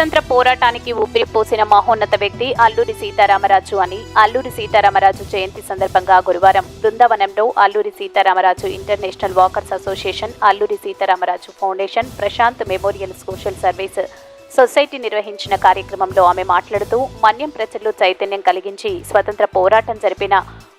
స్వతంత్ర పోరాటానికి ఊపిరిపోసిన మహోన్నత వ్యక్తి అల్లూరి సీతారామరాజు అని. అల్లూరి సీతారామరాజు జయంతి సందర్భంగా గురువారం బృందావనంలో Alluri Sitaramaraju international walkers association Alluri Sitaramaraju foundation Prashanth memorial social service society నిర్వహించిన కార్యక్రమంలో ఆమె మాట్లాడుతూ మన్యం ప్రజల్లో చైతన్యం కలిగించి స్వతంత్ర పోరాటం జరిపిన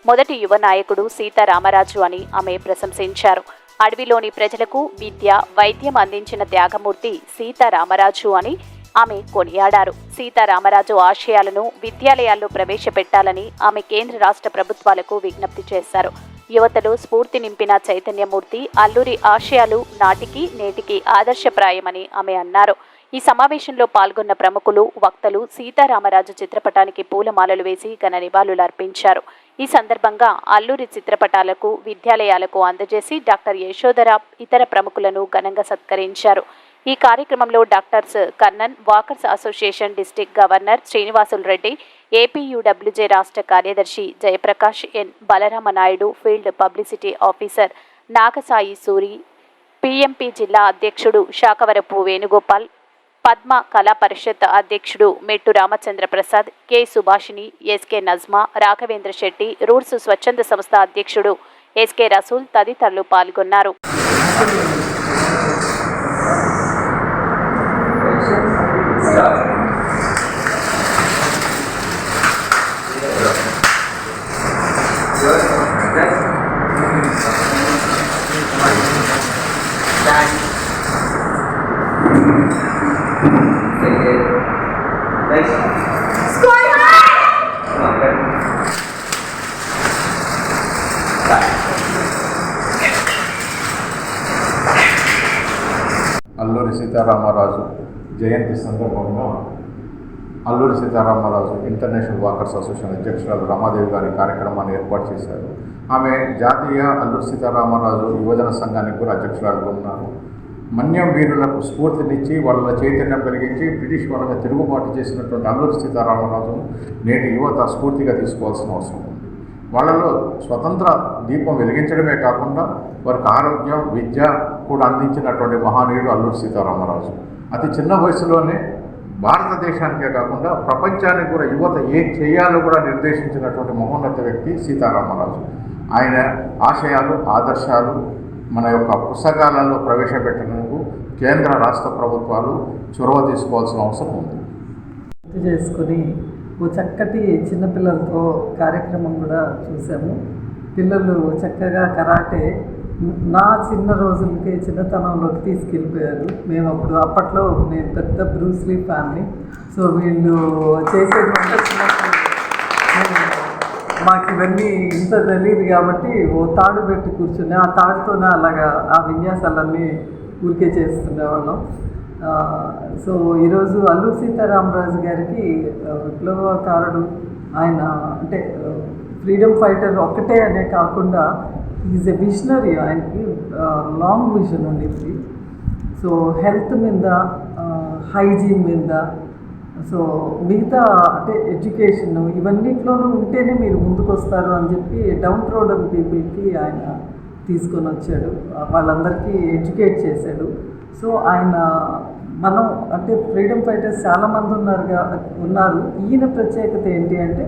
మొదటి యువ నాయకుడు సీతారామరాజు అని ఆమె ప్రశంసించారు. అడవిలోని ప్రజలకు విద్య వైద్యం అందించిన త్యాగమూర్తి సీతారామరాజు అని ఆమె కొనియాడారు. సీతారామరాజు ఆశయాలను విద్యాలయాల్లో ప్రవేశపెట్టాలని ఆమె కేంద్ర రాష్ట్ర ప్రభుత్వాలకు విజ్ఞప్తి చేశారు. యువతలో స్ఫూర్తి నింపిన చైతన్యమూర్తి అల్లూరి ఆశయాలు నాటికి నేటికి ఆదర్శప్రాయమని ఆమె అన్నారు. ఈ సమావేశంలో పాల్గొన్న ప్రముఖులు వక్తలు సీతారామరాజు చిత్రపటానికి పూలమాలలు వేసి ఘన నివాళులు అర్పించారు. ఈ సందర్భంగా అల్లూరి చిత్రపటాలకు విద్యాలయాలకు అందజేసి డాక్టర్ యశోధర ఇతర ప్రముఖులను ఘనంగా సత్కరించారు. ఈ కార్యక్రమంలో doctors Kannan walkers association district governor Srinivasulu Reddy APUWJ రాష్ట్ర కార్యదర్శి Jayaprakash N Balarama Naidu field publicity officer Nagasai Suri PMP జిల్లా అధ్యక్షుడు శాఖవరపు వేణుగోపాల్ పద్మ కళా పరిషత్ అధ్యక్షుడు Mettu Ramachandra Prasad K Subhashini SK Najma Raghavendra Shetty roots స్వచ్ఛంద సంస్థ అధ్యక్షుడు ఎస్కే రసూల్ తదితరులు పాల్గొన్నారు. అల్లూరి సీతారామరాజు జయంతి సందర్భంగా Alluri Sitaramaraju international walkers association అధ్యక్షురాలు రమాదేవి గారి కార్యక్రమాన్ని ఏర్పాటు చేశారు. ఆమె జాతీయ అల్లూరి సీతారామరాజు యువజన సంఘానికి కూడా అధ్యక్షురాలుగా ఉన్నారు. మన్యం వీరులకు స్ఫూర్తినిచ్చి వాళ్ళ చైతన్యం కలిగించి బ్రిటిష్ వాళ్ళని తిరుగుబాటు చేసినటువంటి అల్లూరి సీతారామరాజును నేటి యువత స్ఫూర్తిగా తీసుకోవాల్సిన అవసరం ఉంది. వాళ్ళలో స్వతంత్ర దీపం వెలిగించడమే కాకుండా వారికి ఆరోగ్యం విద్య కూడా అందించినటువంటి మహానీయుడు అల్లూరి సీతారామరాజు. అతి చిన్న వయసులోనే భారతదేశానికే కాకుండా ప్రపంచానికి కూడా యువత ఏం చేయాలో కూడా నిర్దేశించినటువంటి మహోన్నత వ్యక్తి సీతారామరాజు. ఆయన ఆశయాలు ఆదర్శాలు మన యొక్క పుస్తకాలలో ప్రవేశపెట్టడానికి కేంద్ర రాష్ట్ర ప్రభుత్వాలు చొరవ తీసుకోవాల్సిన అవసరం ఉంది. చేసుకుని ఓ చక్కటి చిన్నపిల్లలతో కార్యక్రమం కూడా చూసాము. పిల్లలు చక్కగా కరాటే నా చిన్న రోజులకి చిన్నతనంలోకి తీసుకెళ్ళిపోయారు. మేము అప్పుడు అప్పట్లో నేను పెద్ద బ్రూస్లీ ఫ్యామిలీ. సో వీళ్ళు చేసేటువంటి చిన్నప్పుడు మాకు ఇవన్నీ ఇంత తెలియదు కాబట్టి ఓ తాడు పెట్టి కూర్చుని ఆ తాడుతోనే అలాగా ఆ విన్యాసాలన్నీ ఊరికే చేస్తుండేవాళ్ళం. సో ఈరోజు అల్లు సీతారామరాజు గారికి విప్లవకారుడు ఆయన అంటే ఫ్రీడమ్ ఫైటర్ ఒక్కటే అనే కాకుండా ఈజ్ ఎ విషనరీ ఆయనకి లాంగ్ విజన్ ఉండింది సో హెల్త్ మీద హైజీన్ మీద సో మిగతా అంటే ఎడ్యుకేషన్ ఇవన్నిట్లోనూ ఉంటేనే మీరు ముందుకు వస్తారు అని చెప్పి డౌన్ రోడన్ పీపుల్కి ఆయన తీసుకొని వచ్చాడు. వాళ్ళందరికీ ఎడ్యుకేట్ చేశాడు. సో ఆయన మనం అంటే ఫ్రీడమ్ ఫైటర్స్ చాలామంది ఉన్నారుగా ఉన్నారు ఈయన ప్రత్యేకత ఏంటి అంటే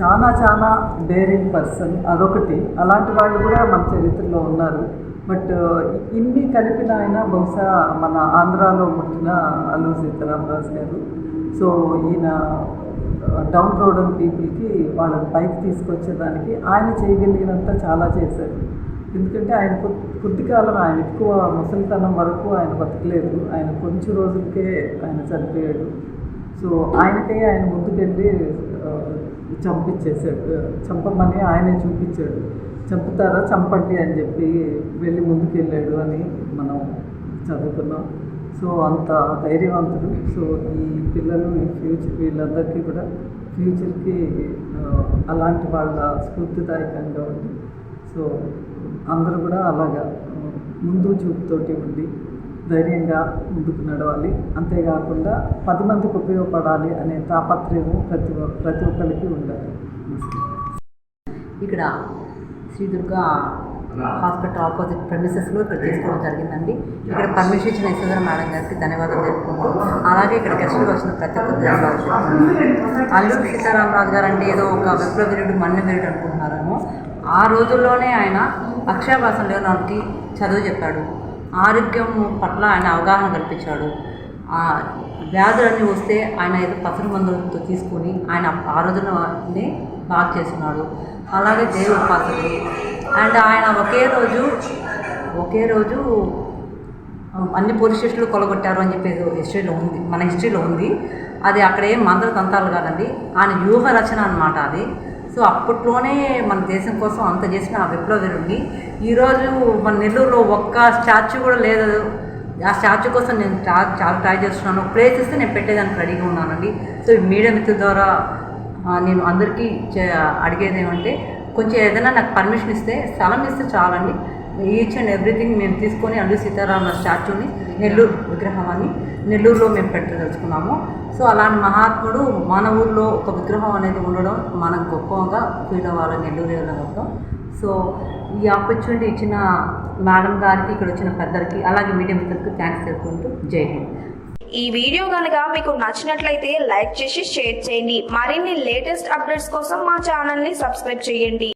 చాలా చాలా డేరింగ్ పర్సన్ అదొకటి. అలాంటి వాళ్ళు కూడా మన చరిత్రలో ఉన్నారు. బట్ ఇన్ని కలిపిన ఆయన బహుశా మన ఆంధ్రాలో పుట్టిన అల్లు సీతారామరాజు గారు. సో ఈయన డౌన్ రోడ్ పీపుల్కి వాళ్ళని పైకి తీసుకొచ్చేదానికి ఆయన చేయగలిగినంత చాలా చేశారు. ఎందుకంటే ఆయన కొద్ది కాలం ఆయన ఎక్కువ ముసలితనం వరకు ఆయన బతకలేదు. ఆయన కొంచెం రోజులకే ఆయన చనిపోయాడు. సో ఆయనకే ఆయన ముందుకెళ్ళి చంపించేశాడు. చంపమని ఆయనే చూపించాడు. చంపుతారా చంపండి అని చెప్పి వెళ్ళి ముందుకెళ్ళాడు అని మనం చదువుకున్నాం. సో అంత ధైర్యవంతుడు. సో ఈ పిల్లలు ఈ ఫ్యూచర్ వీళ్ళందరికీ కూడా ఫ్యూచర్కి అలాంటి వాళ్ళ స్ఫూర్తిదాయకంగా ఉంది. సో అందరూ కూడా అలాగా ముందు చూపుతోటి ఉండి ధైర్యంగా ముందుకు నడవాలి. అంతేకాకుండా పది మందికి ఉపయోగపడాలి అనే తాపత్రయము ప్రతి ప్రతి ఒక్కరికి ఉండాలి. ఇక్కడ శ్రీ దుర్గా హాస్పిటల్ ఆపోజిట్ ప్రెమిసెస్లో ఇక్కడ చేసుకోవడం జరిగిందండి. ఇక్కడ పర్మిషన్ ఇచ్చిన యశోధర మేడం గారికి ధన్యవాదాలు తెలుపుకుంటూ అలాగే ఇక్కడ గెస్ట్గా వచ్చిన ప్రతి ఒక్కరు ధన్యవాదాలు తెలుపుకుంటున్నాను. సీతారామరాజు గారు అంటే ఏదో ఒక విప్లవీరుడు మన్నవీరుడు అనుకుంటున్నాను ఆ రోజుల్లోనే ఆయన అక్షరాభాసం లేవడానికి చదువు చెప్పాడు. ఆరోగ్యం పట్ల ఆయన అవగాహన కల్పించాడు. ఆ వ్యాధులన్నీ వస్తే ఆయన ఏదో పసరు మందులతో తీసుకొని ఆయన ఆ రోజులనే బాగా చేస్తున్నాడు. అలాగే దేవుడు ఉపాసకుడు. అండ్ ఆయన ఒకే రోజు ఒకే రోజు అన్ని పోలీస్ స్టేషన్లు కొలగొట్టారు అని చెప్పేసి హిస్టరీలో ఉంది మన హిస్టరీలో ఉంది. అది అక్కడ ఏం మంత్ర తంత్రాలు కాదండి. ఆయన వ్యూహ రచన అనమాట అది. సో అప్పట్లోనే మన దేశం కోసం అంత చేసిన ఆ విప్లవీరుడిని ఈరోజు మన నెల్లూరులో ఒక్క స్టాచ్యూ కూడా లేదు. ఆ స్టాచ్యూ కోసం నేను చాలా ట్రై చేస్తున్నాను. ప్లేస్ ఇస్తే నేను పెట్టేదానికి రెడీగా ఉన్నానండి. సో ఈ మీడియా మిత్రుల ద్వారా నేను అందరికీ చే- అడిగేది ఏమంటే కొంచెం ఏదైనా నాకు పర్మిషన్ ఇస్తే స్థలం ఇస్తే చాలండి. ఈచ్ అండ్ ఎవ్రీథింగ్ మేము తీసుకొని అల్లు సీతారామ స్టాచ్యూని నెల్లూరు విగ్రహం అని నెల్లూరులో మేము పెట్టదలుచుకున్నాము. సో అలాంటి మహాత్ముడు మన ఊర్లో ఒక విగ్రహం అనేది ఉండడం మనం గొప్పగా ఫీల్ అవ్వాలి నెల్లూరు మొత్తం సో ఈ ఆపర్చునిటీ ఇచ్చిన మేడం గారికి ఇక్కడ వచ్చిన పెద్దలకి అలాగే మీడియా మిత్రులకు థ్యాంక్స్ తెలుపుకుంటూ జై హింద్. ఈ వీడియో కనుక మీకు నచ్చినట్లయితే లైక్ చేసి షేర్ చేయండి. మరిన్ని లేటెస్ట్ అప్డేట్స్ కోసం మా ఛానల్ని సబ్స్క్రైబ్ చేయండి.